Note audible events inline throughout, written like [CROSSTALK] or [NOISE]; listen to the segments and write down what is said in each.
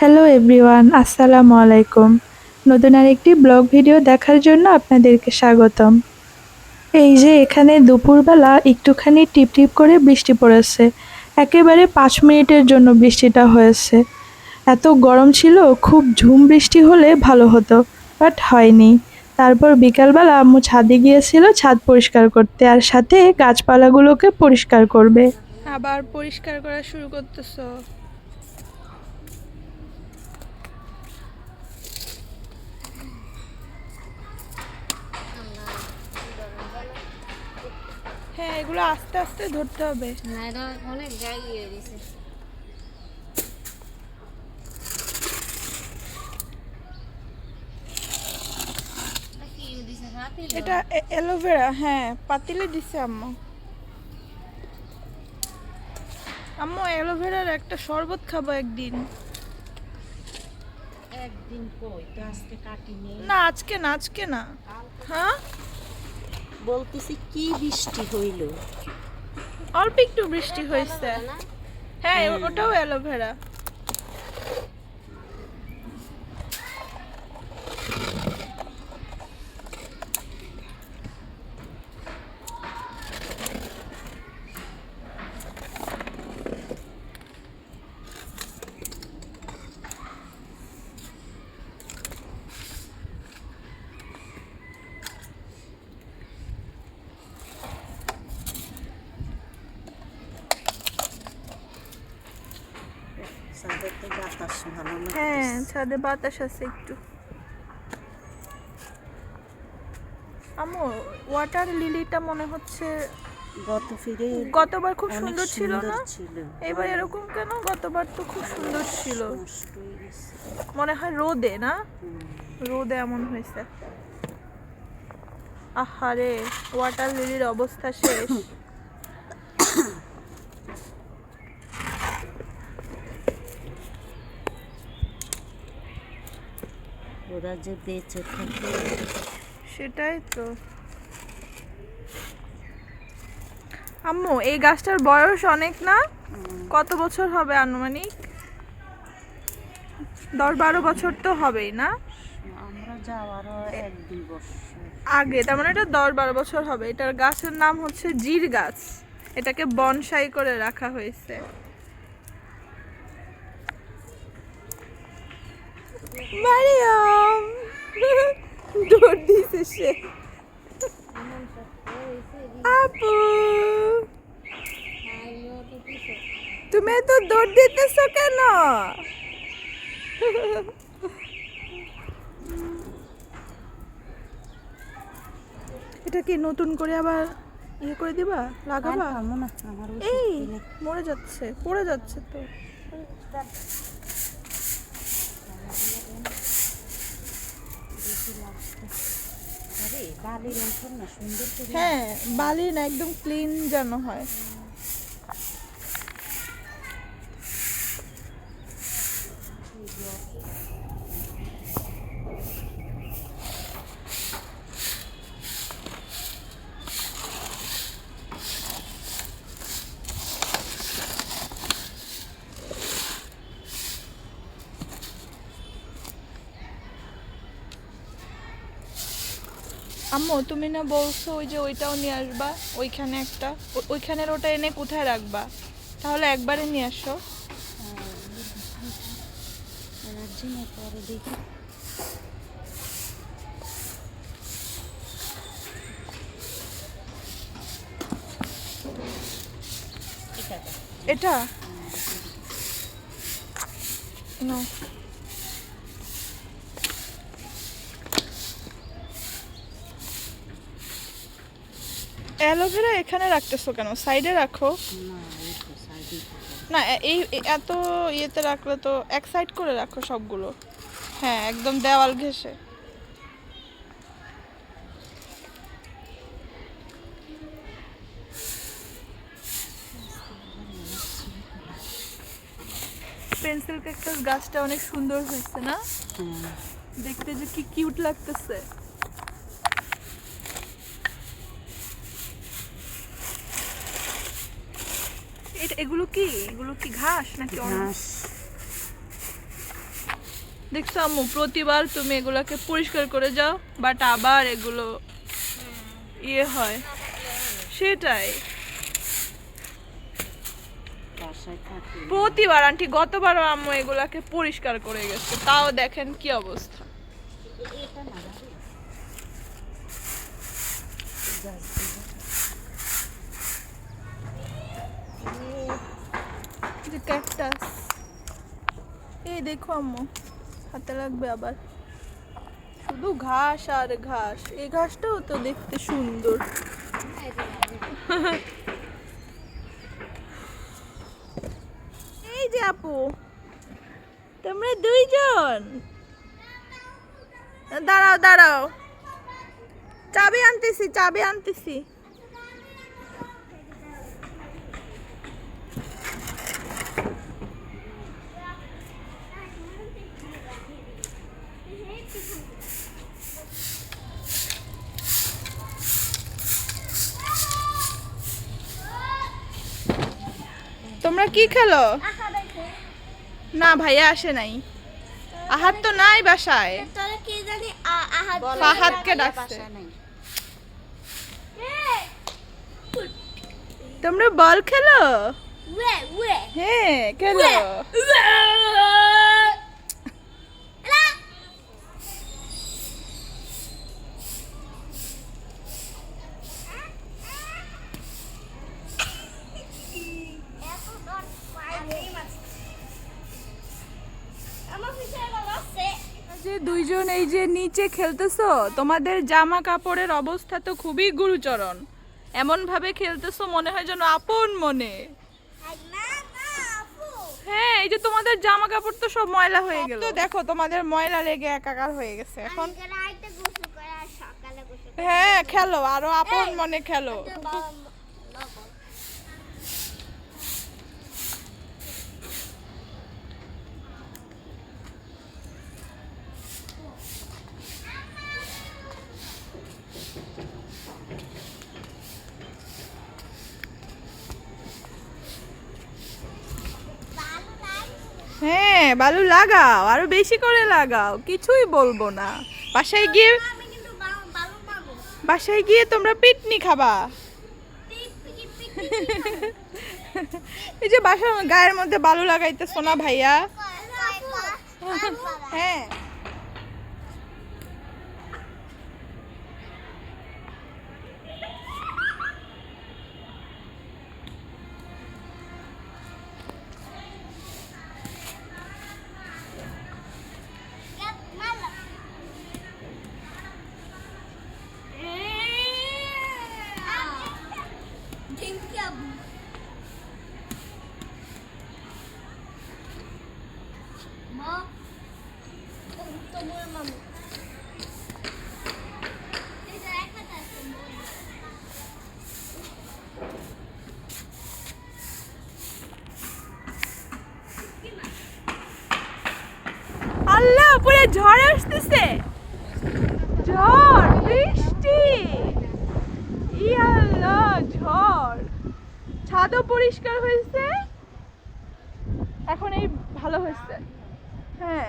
Hello everyone আসসালামু আলাইকুম নতুন আরেকটি ব্লগ ভিডিও দেখার জন্য আপনাদেরকে স্বাগতম। এই যে এখানে দুপুরবেলা একটুখানি টিপ টিপ করে বৃষ্টি পড়েছে। একেবারে পাঁচ মিনিটের জন্য বৃষ্টিটা হয়েছে। এত গরম ছিল, খুব ঝুম বৃষ্টি হলে ভালো হতো, বাট হয়নি। তারপর বিকালবেলা আম্মু ছাদে গিয়েছিল, ছাদ পরিষ্কার করতে, আর সাথে গাছপালাগুলোকে পরিষ্কার করবে। আবার পরিষ্কার করা শুরু করতেছো। এগুলো আস্তে আস্তে ধরতে হবে। এটা অনেক দিছে? এটা অ্যালোভেরা হ্যাঁ পাতিলে দিছে আম্মু। আম্মু অ্যালোভেরার একটা শরবত খাব একদিন। একদিন কই? তো আজকে কাটিনি। না আজকে না আজকে না। হ্যাঁ? বলতেছি কি বৃষ্টি হইল? অল্প একটু বৃষ্টি হয়েছে হ্যাঁ। ওটাও অ্যালোভেরা সাদের তো বাতাস ভালো না হ্যাঁ ছাদে বাতাস আছে একটু। আম্মু ওয়াটার লিলিটা মনে হচ্ছে গত ফিরে গতবার খুব সুন্দর ছিল না? এবার এরকম কেন? গতবার তো খুব সুন্দর ছিল। মনে হয় রোদে না? রোদে এমন হয়েছে। আহারে ওয়াটার লিলির অবস্থা শেষ। [COUGHS] ওরা যে বেঁচে থাকে। সেটাই তো। আম্মু এই গাছটার বয়স অনেক না? কত বছর হবে আনুমানিক? দশ বারো বছর তো হবেই না? আমরা যাওয়ারও এক দুই বছর। আগে তার মানে এটা দশ বারো বছর হবে। এটার গাছের নাম হচ্ছে জির গাছ এটাকে বনসাই করে রাখা হয়েছে। মারিয়াম। দৌড় দিছে সে। আপু। তুমি তো দৌড় দিতেছো কেন? এটা কি নতুন করে আবার ইয়ে করে দিবা? লাগাবা? এই মরে যাচ্ছে পড়ে যাচ্ছে তো। হ্যাঁ বালি না একদম ক্লিন যেন হয়। আম্মু তুমি না বলছো ওই যে ওইটাও নিয়ে আসবা ওইখানে একটা। ওইখানের ওটা এনে কোথায় রাখবা? তাহলে একবারে নিয়ে আসো। পরে দেখি এটা? দেখ। এটা। না। অ্যালোভেরা এখানে রাখতেছো কেন? সাইডে রাখো। না এই এত ইয়েতে রাখলে তো এক সাইড করে রাখো সবগুলো। হ্যাঁ একদম দেওয়াল ঘেসে পেন্সিল ক্যাকটাস গাছটা অনেক সুন্দর হয়েছে না? হ্যাঁ। দেখতে যে কি কিউট লাগতেছে। এটা এগুলো কি? এগুলো কি ঘাস নাকি অন্য- ঘাস। দেখছ আম্মু প্রতিবার তুমি এগুলোকে পরিষ্কার করে যাও বাট আবার এগুলো ইয়ে হয়। সেটাই। প্রতিবার আন্টি গতবারও আম্মু এগুলাকে পরিষ্কার করে গেছে। তাও দেখেন কি অবস্থা। ক্যাকটাস এই দেখো আম্মু, হাতে লাগবে আবার। শুধু ঘাস আর ঘাস। এই ঘাসটাও তো দেখতে সুন্দর। এই যে আপু, তোমরা দুইজন? দাঁড়াও দাঁড়াও। চাবি আনতেছি চাবি আনতেছি। খেলো? না ভাইয়া আসে নাই। আহাত তো নাই বাসায়। ফাহাদকে ডাকছে। বাসায় নাই। এই, তোমরা বল খেলো? হ্যাঁ খেলো। দুইজন এই যে নিচে খেলতেছো তোমাদের জামা কাপড়ের অবস্থা তো খুবই গুরুচরণ এমন ভাবে খেলতেছো মনে হয় যেন আপন মনে না, না, আপু। হ্যাঁ এই যে তোমাদের জামা কাপড় তো সব ময়লা হয়ে গেল তো দেখো তোমাদের ময়লা লেগে একাকার হয়ে গেছে এখন। হ্যাঁ খেলো আরও আপন মনে খেলো তো বাবা বাবা। বালু নাই? হ্যাঁ বালু লাগাও আরও বেশি করে লাগাও কিছুই বলব না বাসায় গিয়ে। বাসায় গিয়ে তোমরা পিটনি খাবা। এই যে বাসার গায়ের মধ্যে বালু লাগাইতেছো না ভাইয়া হ্যাঁ আল্লাহ ঝড় আসতেছে। ঝড় বৃষ্টি। ঝড়। ছাদও পরিষ্কার হয়েছে। এখন এই ভালো হয়েছে। হ্যাঁ।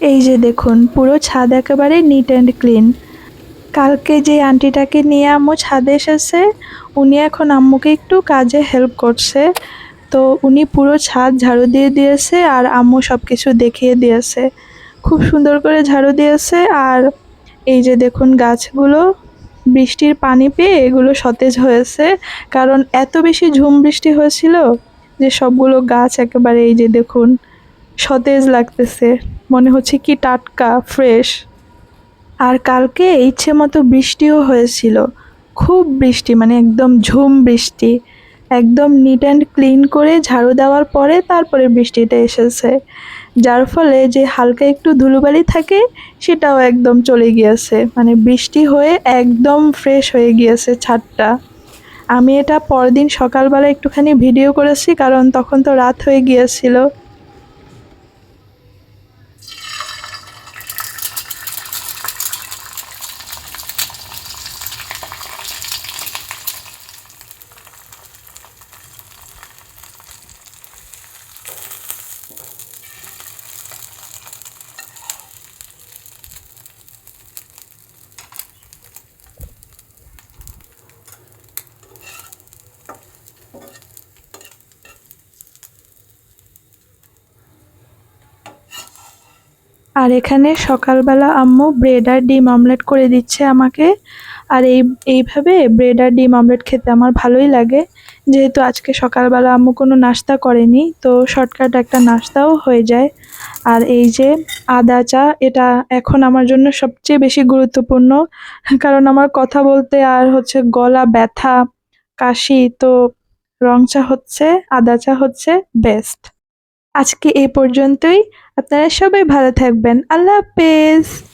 এই যে দেখুন, পুরো ছাদ একেবারে নিট অ্যান্ড ক্লিন কালকে যে আন্টিটাকে নিয়ে আম্মু ছাদে এসেছে, উনি এখন আম্মুকে একটু কাজে হেল্প করছে। তো উনি পুরো ছাদ ঝাড়ু দিয়ে দিয়েছে আর আম্মু সব কিছু দেখিয়ে দিয়েছে। খুব সুন্দর করে ঝাড়ু দিয়েছে আর এই যে দেখুন গাছগুলো, বৃষ্টির পানি পেয়ে এগুলো সতেজ হয়েছে। কারণ এত বেশি ঝুম বৃষ্টি হয়েছিল যে সবগুলো গাছ একেবারে এই যে দেখুন সতেজ লাগতেছে। মনে হচ্ছে কি টাটকা ফ্রেশ আর কালকে ইচ্ছে মতো বৃষ্টিও হয়েছিল। খুব বৃষ্টি মানে একদম ঝুম বৃষ্টি। একদম নিট অ্যান্ড ক্লিন করে ঝাড়ু দেওয়ার পরে তারপরে বৃষ্টিটা এসেছে। যার ফলে যে হালকা একটু ধুলোবালি থাকে, সেটাও একদম চলে গিয়েছে। মানে বৃষ্টি হয়ে একদম ফ্রেশ হয়ে গিয়েছে ছাদটা। আমি এটা পরদিন সকালবেলা একটুখানি ভিডিও করেছি, কারণ তখন তো রাত হয়ে গিয়েছিল। আর এখানে সকালবেলা আম্মু ব্রেড আর ডিম অমলেট করে দিচ্ছে আমাকে। আর এই, এইভাবে ব্রেড আর ডিম অমলেট খেতে আমার ভালোই লাগে। যেহেতু আজকে সকালবেলা আম্মু কোনো নাস্তা করেনি, তো শর্টকাট একটা নাস্তাও হয়ে যায়। আর এই যে আদা চা, এটা এখন আমার জন্য সবচেয়ে বেশি গুরুত্বপূর্ণ, কারণ আমার কথা বলতে আর হচ্ছে গলা ব্যথা, কাশি, তো রং চা হচ্ছে, আদা চা হচ্ছে বেস্ট আজকে এ পর্যন্তই। আপনারা সবাই ভালো থাকবেন। আল্লাহ হাফেজ।